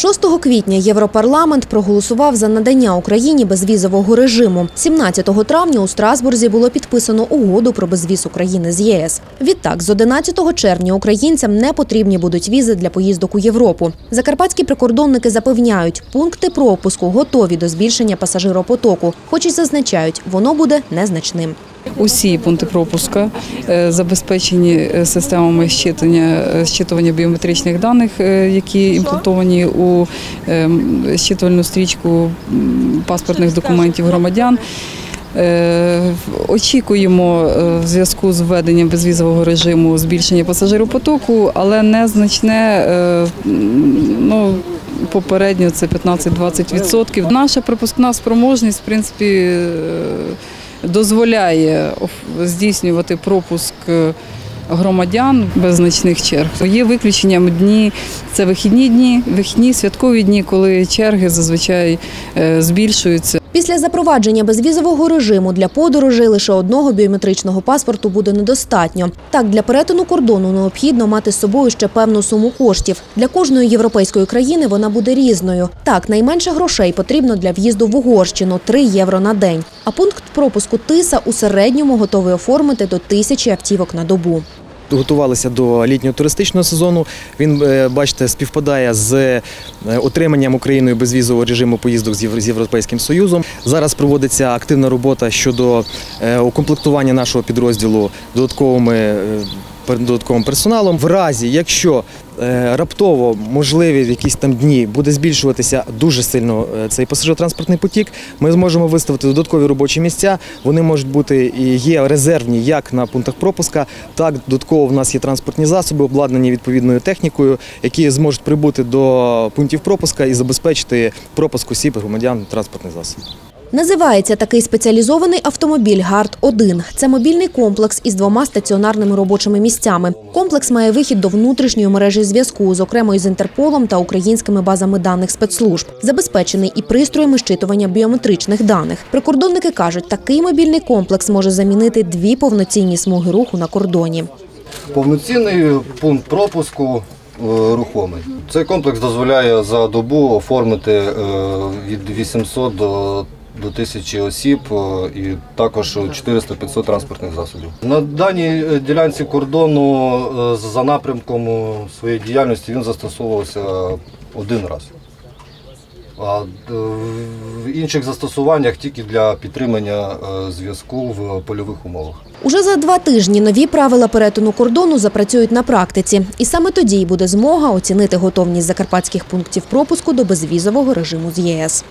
6 квітня Європарламент проголосував за надання Україні безвізового режиму. 17 травня у Страсбурзі було підписано угоду про безвіз України з ЄС. Відтак, з 11 червня українцям не потрібні будуть візи для поїздок у Європу. Закарпатські прикордонники запевняють, пункти пропуску готові до збільшення пасажиропотоку, хоч і зазначають, воно буде незначним. Усі пункти пропуска е, забезпечені е, системами щитування, е, щитування біометричних даних, які імплантовані у ем, щитувальну стрічку паспортних документів громадян. Очікуємо в зв'язку з введенням безвізового режиму збільшення пасажиропотоку, але незначне, ну, попередньо це 15-20%. Наша пропускна спроможність, в принципі, дозволяє здійснювати пропуск е, громадян без значних черг. Є виключенням дні, це вихідні дні, вихідні святкові дні, коли черги зазвичай е, збільшуються. Після запровадження безвізового режиму для подорожей лише одного біометричного паспорту буде недостатньо. Так, для перетину кордону необхідно мати з собою ще певну суму коштів. Для кожної європейської країни вона буде різною. Так, найменше грошей потрібно для в'їзду в Угорщину – 3 євро на день. А пункт пропуску ТИСА у середньому готовий оформити до тисячі автівок на добу. Готувалися до літнього туристичного сезону. Він, е, бачите, співпадає з е, отриманням Україною безвізового режиму поїздок з Європейським Союзом. Зараз проводиться активна робота щодо е, укомплектування нашого підрозділу додатковими. Е, пер- Додатковим персоналом, в разі, якщо е, раптово можливі в якісь там дні буде збільшуватися дуже сильно е, цей пасажиротранспортний потік, ми зможемо виставити додаткові робочі місця. Вони можуть бути і є резервні як на пунктах пропуска, так додатково в нас є транспортні засоби, обладнані відповідною технікою, які зможуть прибути до пунктів пропуска і забезпечити пропуск осіб громадян транспортних засобів. Називається такий спеціалізований автомобіль «Гард-1». Це мобільний комплекс із двома стаціонарними робочими місцями. Комплекс має вихід до внутрішньої мережі зв'язку, зокрема із Інтерполом та українськими базами даних спецслужб. Забезпечений і пристроями щитування біометричних даних. Прикордонники кажуть, такий мобільний комплекс може замінити дві повноцінні смуги руху на кордоні. Повноцінний пункт пропуску е, рухомий. Цей комплекс дозволяє за добу оформити е, від 800 до до 1000 осіб е, і також 400-500 транспортних засобів. На даній е, ділянці кордону е, за напрямком своєї діяльності він застосовувався один раз. А в інших застосуваннях тільки для підтримання зв'язку в польових умовах. Уже за два тижні нові правила перетину кордону запрацюють на практиці. І саме тоді й буде змога оцінити готовність закарпатських пунктів пропуску до безвізового режиму з ЄС.